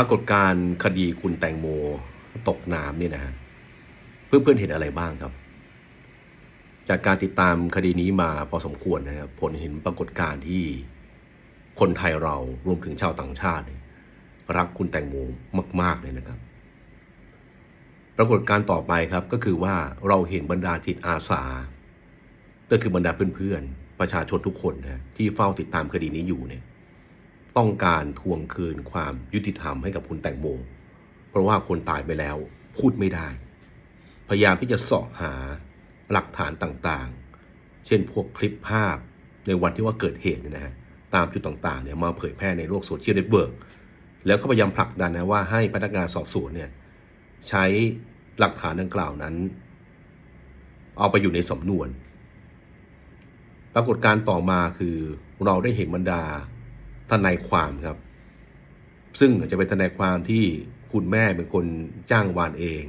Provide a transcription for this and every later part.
ปรากฏการคดีคุณแตงโมตกน้ำเนี่ยนะฮะเพื่อนๆเห็นอะไรบ้างครับ จากการติดตามคดีนี้มาพอสมควรนะครับผลเห็นปรากฏการณ์ที่คนไทยเรารวมถึงชาวต่างชาติ รักคุณแตงโมมาก ๆ เลยนะครับ ปรากฏการต่อไปครับก็คือว่าเราเห็นบรรดาจิตอาสา ก็คือบรรดาเพื่อนๆประชาชนทุกคนนะที่เฝ้าติดตามคดีนี้อยู่เนี่ย ต้องการทวงคืนความยุติธรรมให้กับคุณแตงโม เพราะว่าคนตายไปแล้วพูดไม่ได้ พยายามที่จะเสาะหาหลักฐานต่างๆ เช่นพวกคลิปภาพในวันที่ว่าเกิดเหตุเนี่ยนะฮะตามจุดต่างๆเนี่ยมาเผยแพร่ในโลกโซเชียลเน็ตเวิร์กแล้วก็พยายามผลักดันนะว่าให้พนักงานสอบสวนเนี่ยใช้หลักฐานดังกล่าวนั้น เอาไปอยู่ในสำนวน ปรากฏการณ์ต่อมาคือเราได้เห็นบรรดา ทนายความครับ ซึ่งจะเป็นทนายความที่คุณแม่เป็นคนจ้างวานเอง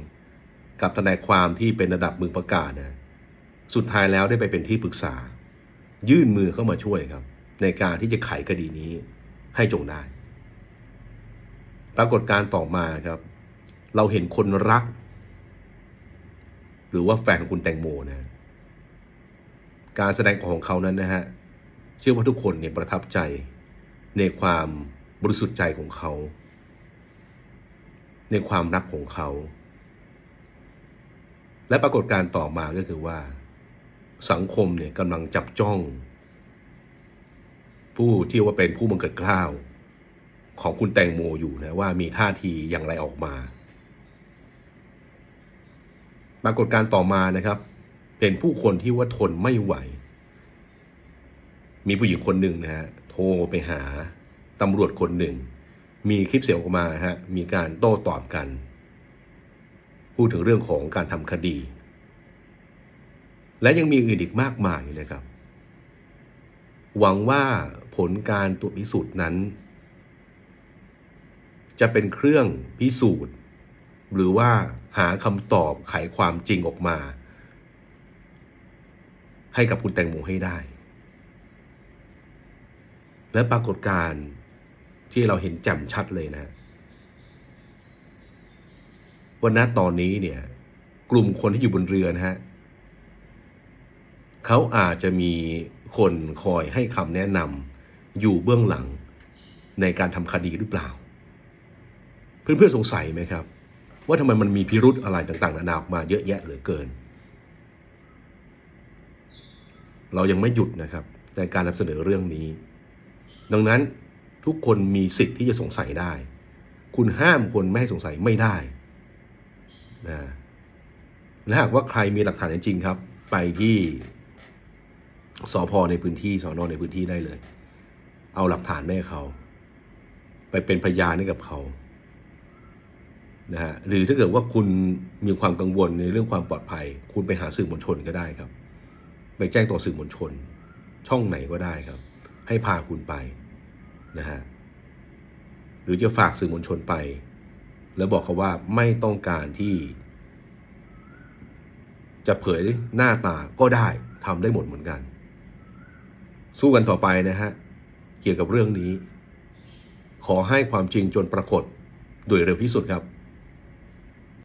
กับทนายความที่เป็นระดับมือประกาศนะสุดท้ายแล้วได้ไปเป็นที่ปรึกษา ยื่นมือเข้ามาช่วยครับ ในการที่จะไขคดีนี้ให้จงได้ ปรากฏการต่อมาครับ เราเห็นคนรัก หรือว่าแฟนของคุณแตงโมนะการแสดงของเขานั้นนะฮะเชื่อว่าทุกคนเนี่ยประทับใจ ในความบริสุทธิ์ใจของเขา ในความรักของเขา และปรากฏการณ์ต่อมาก็คือว่า สังคมเนี่ยกำลังจับจ้อง ผู้ที่ว่าเป็นผู้บังเกิดกล้าวของคุณแตงโมอยู่นะว่ามีท่าทีอย่างไรออกมาปรากฏการณ์ต่อมานะครับ เป็นผู้คนที่ว่าทนไม่ไหว มีผู้หญิงคนหนึ่งนะฮะโทรไปหาตำรวจคนหนึ่ง มีคลิปเสียงออกมาฮะมีการโต้ตอบกัน พูดถึงเรื่องของการทำคดี และยังมีอื่นอีกมากมายนะครับ หวังว่าผลการตรวจพิสูจน์นั้น จะเป็นเครื่องพิสูจน์ หรือว่าหาคำตอบไขความจริงออกมา ให้กับคุณแตงโมให้ได้ และปรากฏการณ์ที่เราเห็นแจ่มชัดเลยนะว่าณตอนนี้เนี่ย กลุ่มคนที่อยู่บนเรือนะฮะเขาอาจจะมีคนคอยให้คำแนะนำอยู่เบื้องหลังในการทำคดีหรือเปล่า เพื่อนๆสงสัยไหมครับ ว่าทำไมมันมีพิรุธอะไรต่างๆนานาออกมาเยอะแยะเหลือเกิน เรายังไม่หยุดนะครับในการนำเสนอเรื่องนี้ ดังนั้นทุกคนมีสิทธิ์ที่จะสงสัยได้ คุณห้ามคนไม่ให้สงสัยไม่ได้นะและหากว่าใครมีหลักฐานจริงครับ ไปที่สพในพื้นที่สอนอในพื้นที่ได้เลย เอาหลักฐานแม่เขา ไปเป็นพยานให้กับเขานะฮะหรือถ้าเกิดว่าคุณมีความกังวลในเรื่องความปลอดภัย คุณไปหาสื่อมวลชนก็ได้ครับ ไปแจ้งต่อสื่อมวลชน ช่องไหนก็ได้ครับ ให้พาคุณไปนะฮะหรือจะฝากสื่อมวลชนไป แล้วบอกเขาว่าไม่ต้องการที่ จะเผยหน้าตาก็ได้ทำได้หมดเหมือนกัน สู้กันต่อไปนะฮะ เกี่ยวกับเรื่องนี้ ขอให้ความจริงจนปรากฏโดยเร็วที่สุดครับ